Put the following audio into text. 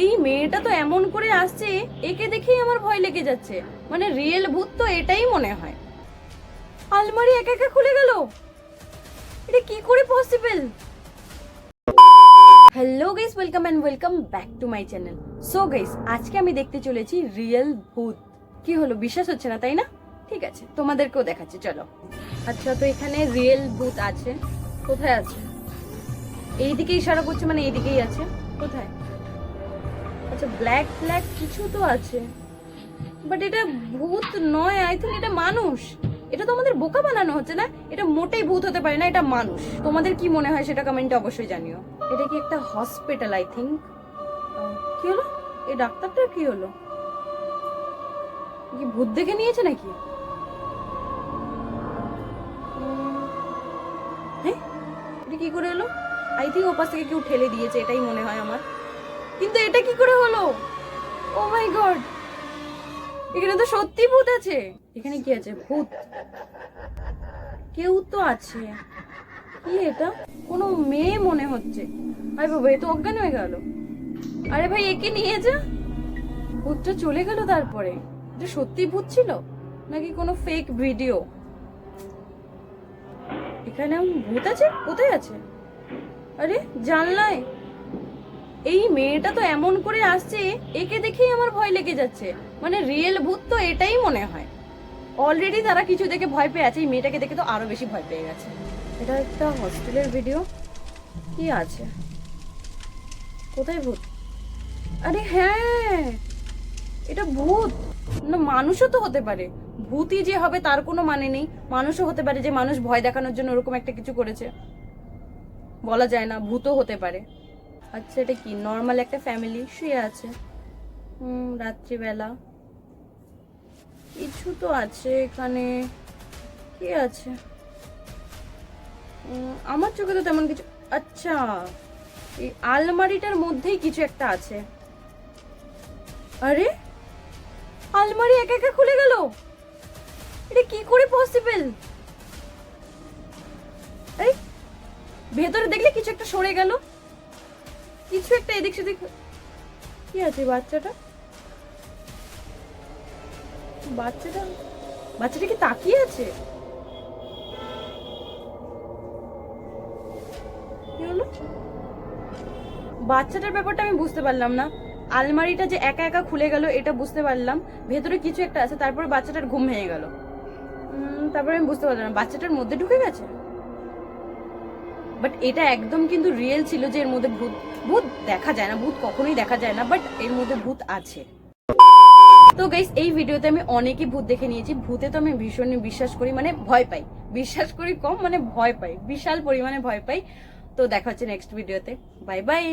এই মেয়েটা তো এমন করে আসছে, একে দেখেই আমার ভয় লেগে যাচ্ছে। মানে রিয়েল ভূত তো এটাই মনে হয়। আলমারি একা একা খুলে গেল? এটা কি করে possible hello guys welcome and welcome back to my channel so guys আজকে আমি দেখতে চলেছি রিয়েল ভূত। কি হলো, বিশ্বাস হচ্ছে না, তাই না? ঠিক আছে, তোমাদেরকেও দেখাচ্ছি, চলো। আচ্ছা তো এখানে রিয়েল ভূত আছে। কোথায় আছে? এইদিকে ইশারা করছে মানে এইদিকেই আছে। কোথায়? আচ্ছা ব্ল্যাক ব্ল্যাক কিছু তো আছে। বাট এটা ভূত নয় আই থিঙ্ক এটা মানুষ। এটা তো আমাদের বোকা বানানো হচ্ছে না? এটা মোটেই ভূত হতে পারে না, এটা মানুষ। তোমাদের কি মনে হয় সেটা কমেন্টে অবশ্যই জানিও। এটা কি একটা হসপিটাল আই থিঙ্ক কি হলো? এই ডাক্তারটার কি হলো? কি ভূত দেখে নিয়েছে নাকি? হ্যাঁ? এটা কি করে হলো? আই থিঙ্ক ওপাশ থেকে কেউ ঠেলে দিয়েছে, এটাই মনে হয় আমার। কিন্তু এটা কি করে হলো? ও মাই গড এখানে তো সত্যি ভূত আছে। এখানে কি আছে? ভূত। কেউ তো আছে। কি এটা? কোনো মেয়ে মনে হচ্ছে। আরে বাবা, এ তো অজ্ঞান হয়ে গেল। আরে ভাই, একে নিয়ে যা। ভূতটা চলে গেল তারপরে। এটা সত্যি ভূত ছিল? নাকি কোনো ফেক ভিডিও এখানে ভূত আছে? কোথায় আছে? আরে, জানলায়। এই মেয়েটা তো এমন করে আসছে একে দেখেই আমার ভয় লেগে যাচ্ছে। মানে রিয়েল ভূত তো এটাই মনে হয়। অলরেডি তারা কিছু দেখে ভয় পেয়ে আছে এই মেয়েটাকে দেখে তো আরও বেশি ভয় পেয়ে গেছে। এটা একটা হস্টেলের ভিডিও কি আছে? কোথায় ভূত? আরে হ্যাঁ এটা ভূত। না মানুষও তো হতে পারে। ভূতই যে হবে তার কোনো মানে নেই। মানুষও হতে পারে যে মানুষ ভয় দেখানোর জন্য ওরকম একটা কিছু করেছে। বলা যায় না ভূতও হতে পারে। আচ্ছা এটা কি? নর্মাল একটা ফ্যামিলি শুয়ে আছে। হুম, রাত্রিবেলা। কিছু তো আছে এখানে। কি আছে? আমার চোখে তো তেমন কিছু আচ্ছা এই আলমারিটার মধ্যেই কিছু একটা আছে। আরে, আলমারি একা একা খুলে গেল? এটা কি করে পসিবল এই, ভেতরে দেখলে কিছু একটা সরে গেল? কিছু একটা এদিক সেদিক কি আছে বাচ্চাটা? বাচ্চাটা বাচ্চাটা কি তাকিয়ে আছে? হলো? বাচ্চাটার ব্যাপারটা আমি বুঝতে পারলাম না। আলমারিটা যে একা একা খুলে গেল, এটা বুঝতে পারলাম। ভেতরে কিছু একটা আছে, তারপরে বাচ্চাটার ঘুম ভেঙে গেল। তারপরে আমি বুঝতে পারলাম না, বাচ্চাটার মধ্যে ঢুকে গেছে? বাট এটা একদম কিন্তু রিয়েল ছিল যে এর মধ্যে ভূত ভূত দেখা যায় না, ভূত কখনোই দেখা যায় না বাট এর মধ্যে ভূত আছে। তো গাইস এই ভিডিওতে আমি অনেকই ভূত দেখে নিয়েছি। ভূতে তো আমি ভীষণ বিশ্বাস করি মানে ভয় পাই। বিশ্বাস করি কম মানে ভয় পাই। বিশাল পরিমাণে ভয় পাই। তো দেখা হচ্ছে নেক্সট ভিডিওতে বাই বাই